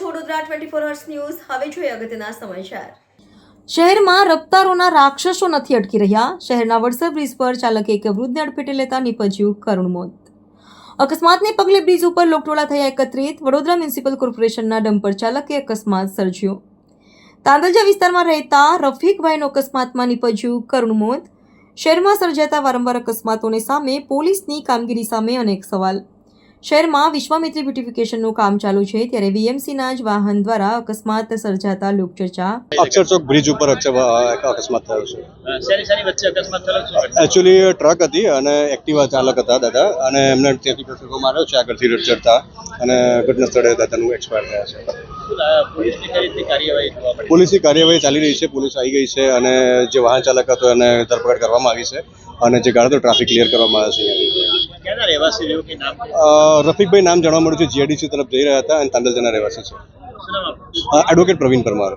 Twenty four hours news. હવે જોઈએ અગત્યના સમાચાર. શહેરમાં રફતારોના રાક્ષસો નથી અટકી રહ્યા. શહેરના વડસર બ્રિજ પર ચાલકે એક વૃદ્ધને અડફેટે લેતા નીપજ્યું કરુણ મોત. અકસ્માતને પગલે બ્રિજ ઉપર લોકટોળા થયા એકત્રિત. વડોદરા મ્યુનિસિપલ કોર્પોરેશનના ડમ્પર ચાલકે અકસ્માત સર્જ્યો. તાંદલજા વિસ્તારમાં રહેતા રફીકભાઈનો અકસ્માતમાં નીપજ્યું કરુણ મોત. શહેરમાં સર્જાતા વારંવાર અકસ્માતોને સામે પોલીસની કામગીરી સામે અનેક સવાલ. શહેરમાં વિશ્વામિત્રી બ્યુટિફિકેશનનું કામ ચાલુ છે ત્યારે વીએમસીના જ વાહન દ્વારા અકસ્માત સર્જાતા લોકચર્ચા અક્ષરચોક બ્રિજ ઉપર અકસ્માત થયો છે? એકચ્યુઅલી ટ્રક હતી અને એક્ટિવા ચાલક હતા દાદા અને એમને ત્યાંથી પ્રસંગો માર્યો છે આગળથી ચડતા અને ઘટના સ્થળે દાદાનું એક્સપાયર થયા છે પોલીસની કાર્યવાહી ચાલી રહી છે પોલીસ આવી ગઈ છે અને જે વાહન ચાલક હતો એને ધરપકડ કરવામાં આવી છે અને જે ગાડી ટ્રાફિક ક્લિયર કરવામાં આવે છે. ક્યાંના રહેવાસી રહ્યો કે નામ? રફીકભાઈ નામ જાણવા મળ્યું છે જીઆઈડીસી તરફ જઈ રહ્યા હતા અને તાંડલજાના રહેવાસી છે. એડવોકેટ પ્રવીણ પરમાર.